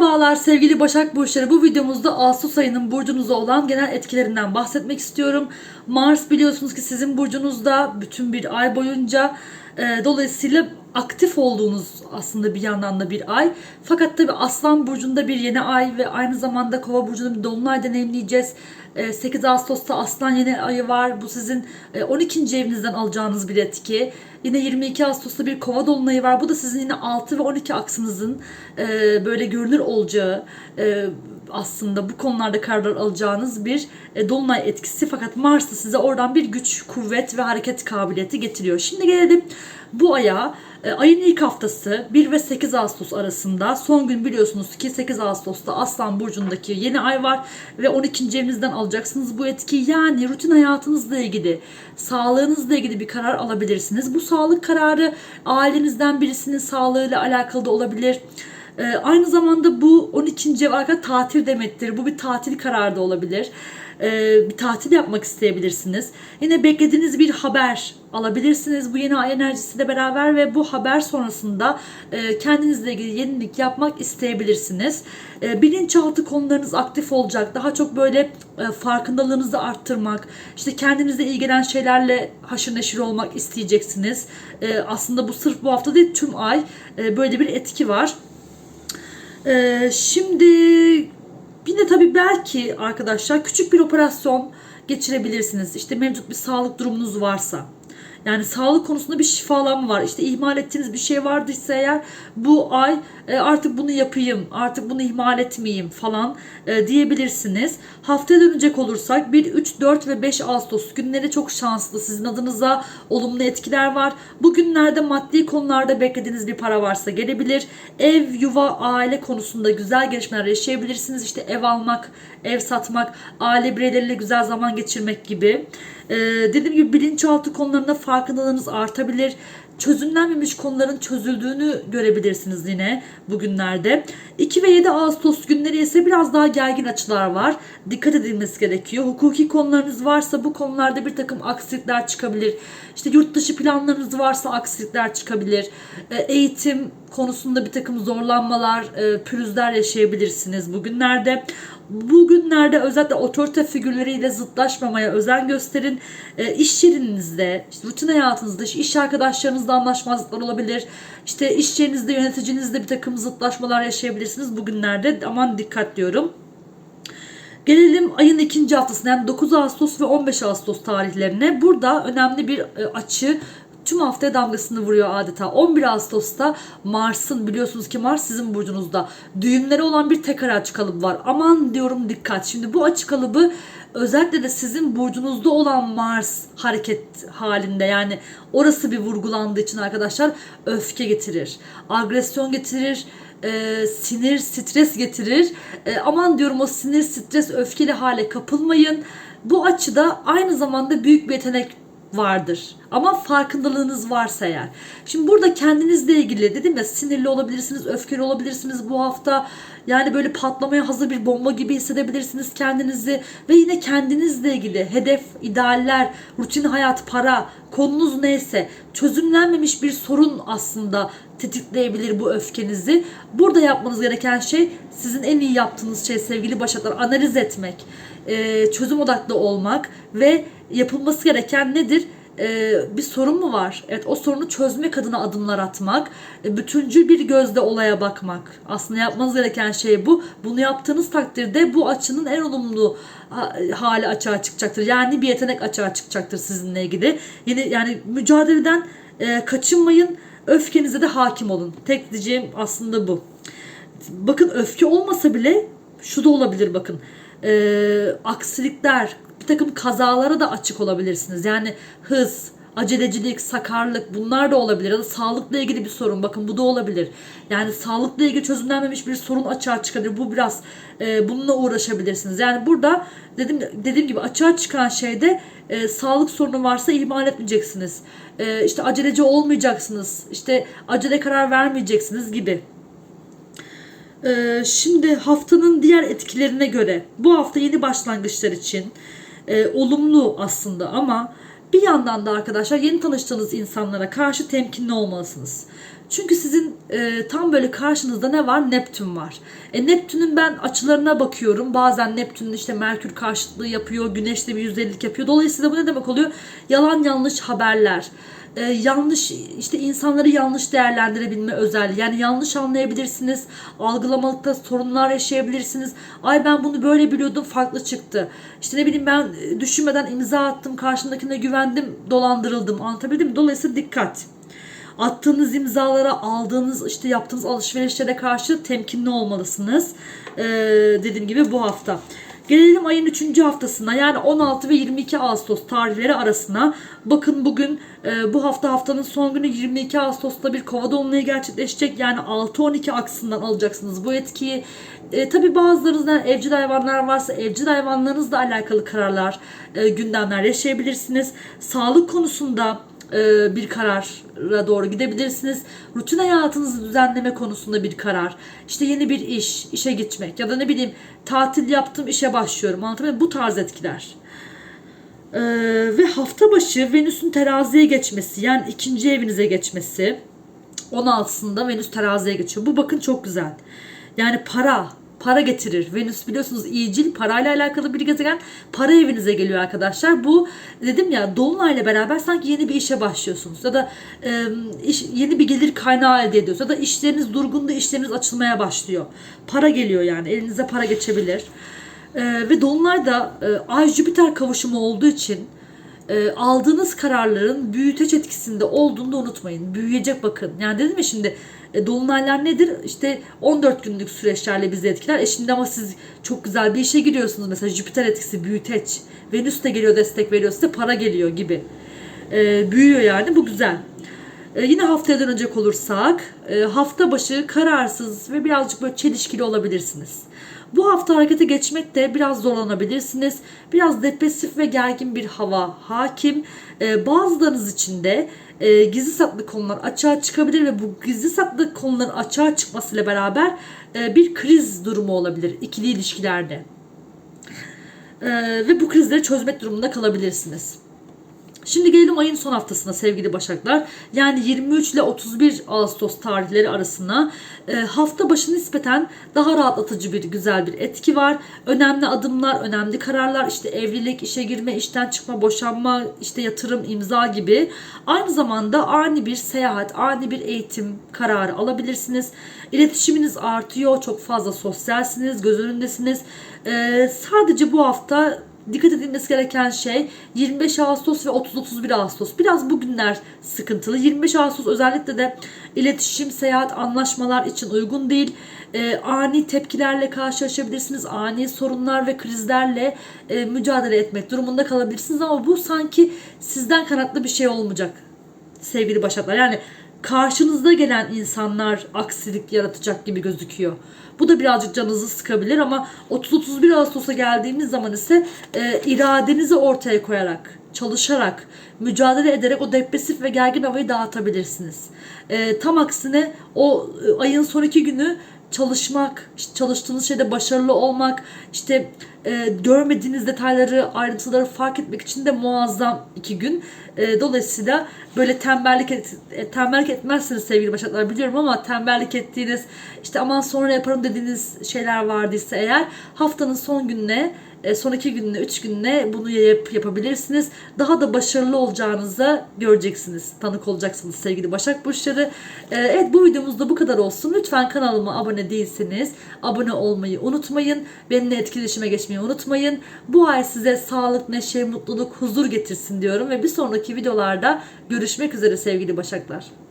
Merhabalar sevgili Başak Burçları. Bu videomuzda Ağustos ayının burcunuzda olan genel etkilerinden bahsetmek istiyorum. Mars biliyorsunuz ki sizin burcunuzda bütün bir ay boyunca e, dolayısıyla aktif olduğunuz aslında bir yandan da bir ay. Fakat tabi Aslan burcunda bir yeni ay ve aynı zamanda Kova burcunda bir dolunay deneyimleyeceğiz. E, 8 Ağustos'ta Aslan yeni ayı var. Bu sizin e, 12. evinizden alacağınız bir etki. Yine 22 Ağustos'ta bir kova dolunayı var. Bu da sizin yine 6 ve 12 aksınızın e, böyle görünür olacağı e, aslında bu konularda kararlar alacağınız bir e, dolunay etkisi. Fakat Mars da size oradan bir güç, kuvvet ve hareket kabiliyeti getiriyor. Şimdi gelelim bu aya. E, ayın ilk haftası 1 ve 8 Ağustos arasında son gün biliyorsunuz ki 8 Ağustos'ta Aslan Burcu'ndaki yeni ay var ve 12. evinizden alacaksınız bu etki. Yani rutin hayatınızla ilgili, sağlığınızla ilgili bir karar alabilirsiniz. Bu sağlık kararı ailenizden birisinin sağlığıyla alakalı da olabilir. Ee, aynı zamanda bu 12. ev arka tatil demektir. Bu bir tatil kararı da olabilir. Ee, bir tatil yapmak isteyebilirsiniz. Yine beklediğiniz bir haber alabilirsiniz bu yeni ay enerjisiyle beraber ve bu haber sonrasında e, kendinizle ilgili yenilik yapmak isteyebilirsiniz. E, bilinçaltı konularınız aktif olacak. Daha çok böyle e, farkındalığınızı arttırmak, işte kendinizle ilgilenen şeylerle haşır neşir olmak isteyeceksiniz. E, aslında bu sırf bu hafta değil tüm ay e, böyle bir etki var. Ee, şimdi bir de tabii belki arkadaşlar küçük bir operasyon geçirebilirsiniz. İşte mevcut bir sağlık durumunuz varsa. Yani sağlık konusunda bir şifalanma var. İşte ihmal ettiğiniz bir şey vardıysa eğer bu ay e, artık bunu yapayım, artık bunu ihmal etmeyeyim falan e, diyebilirsiniz. Haftaya dönecek olursak 1, 3, 4 ve 5 Ağustos günleri çok şanslı. Sizin adınıza olumlu etkiler var. Bu günlerde maddi konularda beklediğiniz bir para varsa gelebilir. Ev, yuva, aile konusunda güzel gelişmeler yaşayabilirsiniz. İşte ev almak, ev satmak, aile bireyleriyle güzel zaman geçirmek gibi. Ee, dediğim gibi bilinçaltı konularında farkındalığınız artabilir. Çözümlenmemiş konuların çözüldüğünü görebilirsiniz yine bugünlerde. 2 ve 7 Ağustos günleri ise biraz daha gergin açılar var. Dikkat edilmesi gerekiyor. Hukuki konularınız varsa bu konularda bir takım aksilikler çıkabilir. İşte yurt dışı planlarınız varsa aksilikler çıkabilir. Ee, eğitim konusunda bir takım zorlanmalar, e, pürüzler yaşayabilirsiniz bugünlerde. Bugünlerde özellikle otorite figürleriyle zıtlaşmamaya özen gösterin. E, iş yerinizde, işte rutin hayatınızda, işte iş arkadaşlarınızla anlaşmazlıklar olabilir. İşte iş yerinizde, yöneticinizle bir takım zıtlaşmalar yaşayabilirsiniz bugünlerde. Aman dikkat diyorum. Gelelim ayın ikinci haftasına yani 9 Ağustos ve 15 Ağustos tarihlerine. Burada önemli bir e, açı tüm haftaya damgasını vuruyor adeta. 11 Ağustos'ta Mars'ın biliyorsunuz ki Mars sizin burcunuzda düğümleri olan bir tekrar açık kalıbı var. Aman diyorum dikkat. Şimdi bu açık kalıbı özellikle de sizin burcunuzda olan Mars hareket halinde yani orası bir vurgulandığı için arkadaşlar öfke getirir, agresyon getirir, e, sinir, stres getirir. E, aman diyorum o sinir, stres, öfkeli hale kapılmayın. Bu açıda aynı zamanda büyük bir yetenek vardır. Ama farkındalığınız varsa eğer. Şimdi burada kendinizle ilgili dedim ya sinirli olabilirsiniz, öfkeli olabilirsiniz bu hafta. Yani böyle patlamaya hazır bir bomba gibi hissedebilirsiniz kendinizi. Ve yine kendinizle ilgili hedef, idealler, rutin hayat, para, konunuz neyse çözümlenmemiş bir sorun aslında tetikleyebilir bu öfkenizi. Burada yapmanız gereken şey sizin en iyi yaptığınız şey sevgili başaklar analiz etmek, çözüm odaklı olmak ve yapılması gereken nedir? Ee, bir sorun mu var? Evet o sorunu çözmek adına adımlar atmak, e, bütüncül bir gözle olaya bakmak. Aslında yapmanız gereken şey bu. Bunu yaptığınız takdirde bu açının en olumlu hali açığa çıkacaktır. Yani bir yetenek açığa çıkacaktır sizinle ilgili. Yine yani mücadeleden e, kaçınmayın. Öfkenize de hakim olun. Tek diyeceğim aslında bu. Bakın öfke olmasa bile şu da olabilir bakın. E, aksilikler, bir takım kazalara da açık olabilirsiniz. Yani hız, acelecilik, sakarlık bunlar da olabilir. Ya da sağlıkla ilgili bir sorun. Bakın bu da olabilir. Yani sağlıkla ilgili çözümlenmemiş bir sorun açığa çıkabilir. Bu biraz e, bununla uğraşabilirsiniz. Yani burada dedim dediğim gibi açığa çıkan şeyde e, sağlık sorunu varsa ihmal etmeyeceksiniz. E, işte aceleci olmayacaksınız. İşte acele karar vermeyeceksiniz gibi. E, şimdi haftanın diğer etkilerine göre bu hafta yeni başlangıçlar için e, olumlu aslında ama Bir yandan da arkadaşlar yeni tanıştığınız insanlara karşı temkinli olmalısınız. Çünkü sizin e, tam böyle karşınızda ne var? Neptün var. E, Neptün'ün ben açılarına bakıyorum. Bazen Neptün'ün işte Merkür karşıtlığı yapıyor. Güneş'te bir yüzdelik yapıyor. Dolayısıyla bu ne demek oluyor? Yalan yanlış haberler. E, yanlış işte insanları yanlış değerlendirebilme özelliği. Yani yanlış anlayabilirsiniz. Algılamalıkta sorunlar yaşayabilirsiniz. Ay ben bunu böyle biliyordum farklı çıktı. İşte ne bileyim ben e, düşünmeden imza attım. Karşımdakine güvendim. Dolandırıldım. Anlatabildim mi? Dolayısıyla dikkat attığınız imzalara, aldığınız işte yaptığınız alışverişlere karşı temkinli olmalısınız. Ee, dediğim gibi bu hafta. Gelelim ayın 3. haftasına yani 16 ve 22 Ağustos tarihleri arasına. Bakın bugün e, bu hafta haftanın son günü 22 Ağustos'ta bir kova dolunayı gerçekleşecek. Yani 6-12 aksından alacaksınız bu etkiyi. E, tabii bazılarınızdan evcil hayvanlar varsa evcil hayvanlarınızla alakalı kararlar, e, gündemler yaşayabilirsiniz. Sağlık konusunda e, bir karara doğru gidebilirsiniz. Rutin hayatınızı düzenleme konusunda bir karar. İşte yeni bir iş, işe gitmek ya da ne bileyim tatil yaptım işe başlıyorum. Anlatabiliyor? Bu tarz etkiler. Ee, ve hafta başı Venüs'ün teraziye geçmesi yani ikinci evinize geçmesi 16'sında Venüs teraziye geçiyor. Bu bakın çok güzel. Yani para, para getirir. Venüs biliyorsunuz iyicil parayla alakalı bir gezegen para evinize geliyor arkadaşlar. Bu dedim ya dolunayla beraber sanki yeni bir işe başlıyorsunuz ya da e, iş, yeni bir gelir kaynağı elde ediyorsunuz ya da işleriniz durgundu işleriniz açılmaya başlıyor. Para geliyor yani elinize para geçebilir. E, ve dolunayda e, Ay Jüpiter kavuşumu olduğu için aldığınız kararların büyüteç etkisinde olduğunu da unutmayın. Büyüyecek bakın. Yani dedim ya şimdi e, dolunaylar nedir? İşte 14 günlük süreçlerle bizi etkiler. E şimdi ama siz çok güzel bir işe giriyorsunuz. Mesela Jüpiter etkisi büyüteç. Venüs de geliyor destek veriyor size para geliyor gibi. E, büyüyor yani bu güzel. E, yine haftaya dönecek olursak e, hafta başı kararsız ve birazcık böyle çelişkili olabilirsiniz. Bu hafta harekete geçmekte biraz zorlanabilirsiniz. Biraz depresif ve gergin bir hava hakim. E, bazılarınız için de e, gizli saklı konular açığa çıkabilir ve bu gizli saklı konuların açığa çıkmasıyla beraber e, bir kriz durumu olabilir ikili ilişkilerde. E, ve bu krizleri çözmek durumunda kalabilirsiniz. Şimdi gelelim ayın son haftasına sevgili Başaklar. Yani 23 ile 31 Ağustos tarihleri arasına e, hafta başı nispeten daha rahatlatıcı bir güzel bir etki var. Önemli adımlar, önemli kararlar işte evlilik, işe girme, işten çıkma, boşanma, işte yatırım, imza gibi. Aynı zamanda ani bir seyahat, ani bir eğitim kararı alabilirsiniz. İletişiminiz artıyor, çok fazla sosyalsiniz, göz önündesiniz. E, sadece bu hafta dikkat edilmesi gereken şey 25 Ağustos ve 30-31 Ağustos. Biraz bu günler sıkıntılı. 25 Ağustos özellikle de iletişim, seyahat, anlaşmalar için uygun değil. Ee, ani tepkilerle karşılaşabilirsiniz. Ani sorunlar ve krizlerle e, mücadele etmek durumunda kalabilirsiniz. Ama bu sanki sizden kaynaklı bir şey olmayacak sevgili Başaklar. Yani karşınızda gelen insanlar aksilik yaratacak gibi gözüküyor. Bu da birazcık canınızı sıkabilir ama 30-31 Ağustos'a geldiğimiz zaman ise e, iradenizi ortaya koyarak, çalışarak, mücadele ederek o depresif ve gergin havayı dağıtabilirsiniz. E, tam aksine o e, ayın son iki günü çalışmak, işte çalıştığınız şeyde başarılı olmak, işte e, görmediğiniz detayları, ayrıntıları fark etmek için de muazzam iki gün. E, dolayısıyla böyle tembellik et, e, tembellik etmezsiniz sevgili başaklar biliyorum ama tembellik ettiğiniz işte aman sonra yaparım dediğiniz şeyler vardıysa eğer haftanın son gününe e, son iki gününe, üç gününe bunu yap, yapabilirsiniz. Daha da başarılı olacağınızı göreceksiniz. Tanık olacaksınız sevgili Başak Burçları. E, evet bu videomuzda bu kadar olsun. Lütfen kanalıma abone değilseniz abone olmayı unutmayın. Benimle etkileşime geçmeyi unutmayın. Bu ay size sağlık, neşe, mutluluk, huzur getirsin diyorum. Ve bir sonraki videolarda görüşmek üzere sevgili Başaklar.